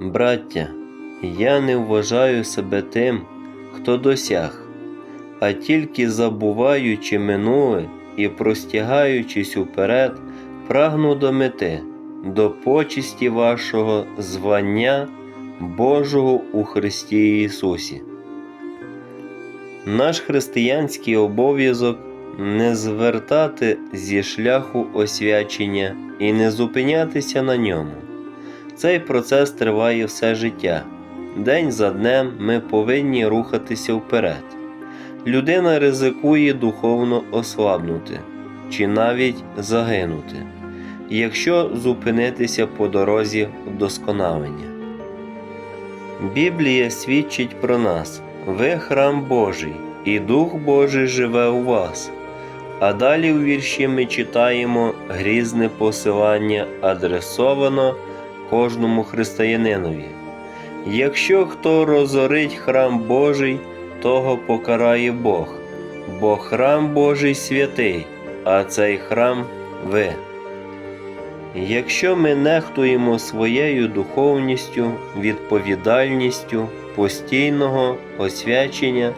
Браття, я не вважаю себе тим, хто досяг, а тільки забуваючи минуле і простягаючись уперед, прагну до мети, до почесті вашого звання Божого у Христі Ісусі. Наш християнський обов'язок не звертати зі шляху освячення і не зупинятися на ньому. Цей процес триває все життя. День за днем ми повинні рухатися вперед. Людина ризикує духовно ослабнути чи навіть загинути, якщо зупинитися по дорозі вдосконалення. Біблія свідчить про нас: ви храм Божий, і Дух Божий живе у вас. А далі у вірші ми читаємо грізне посилання адресовано кожному християнинові. Якщо хто розорить храм Божий, того покарає Бог, бо храм Божий святий, а цей храм ви. Якщо ми нехтуємо своєю духовністю, відповідальністю, постійного освячення,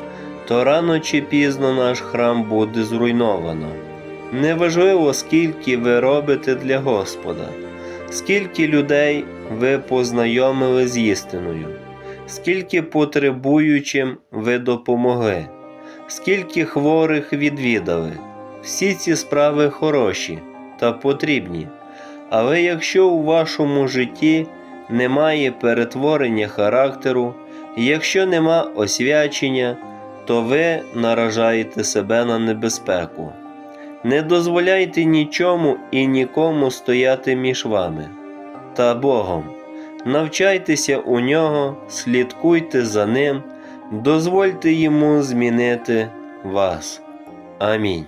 то рано чи пізно наш храм буде зруйновано. Неважливо, скільки ви робите для Господа, скільки людей ви познайомили з істиною, скільки потребуючим ви допомогли, скільки хворих відвідали. Всі ці справи хороші та потрібні. Але якщо у вашому житті немає перетворення характеру, якщо нема освячення, то ви наражаєте себе на небезпеку. Не дозволяйте нічому і нікому стояти між вами та Богом. Навчайтеся у нього, слідкуйте за ним, дозвольте йому змінити вас. Амінь.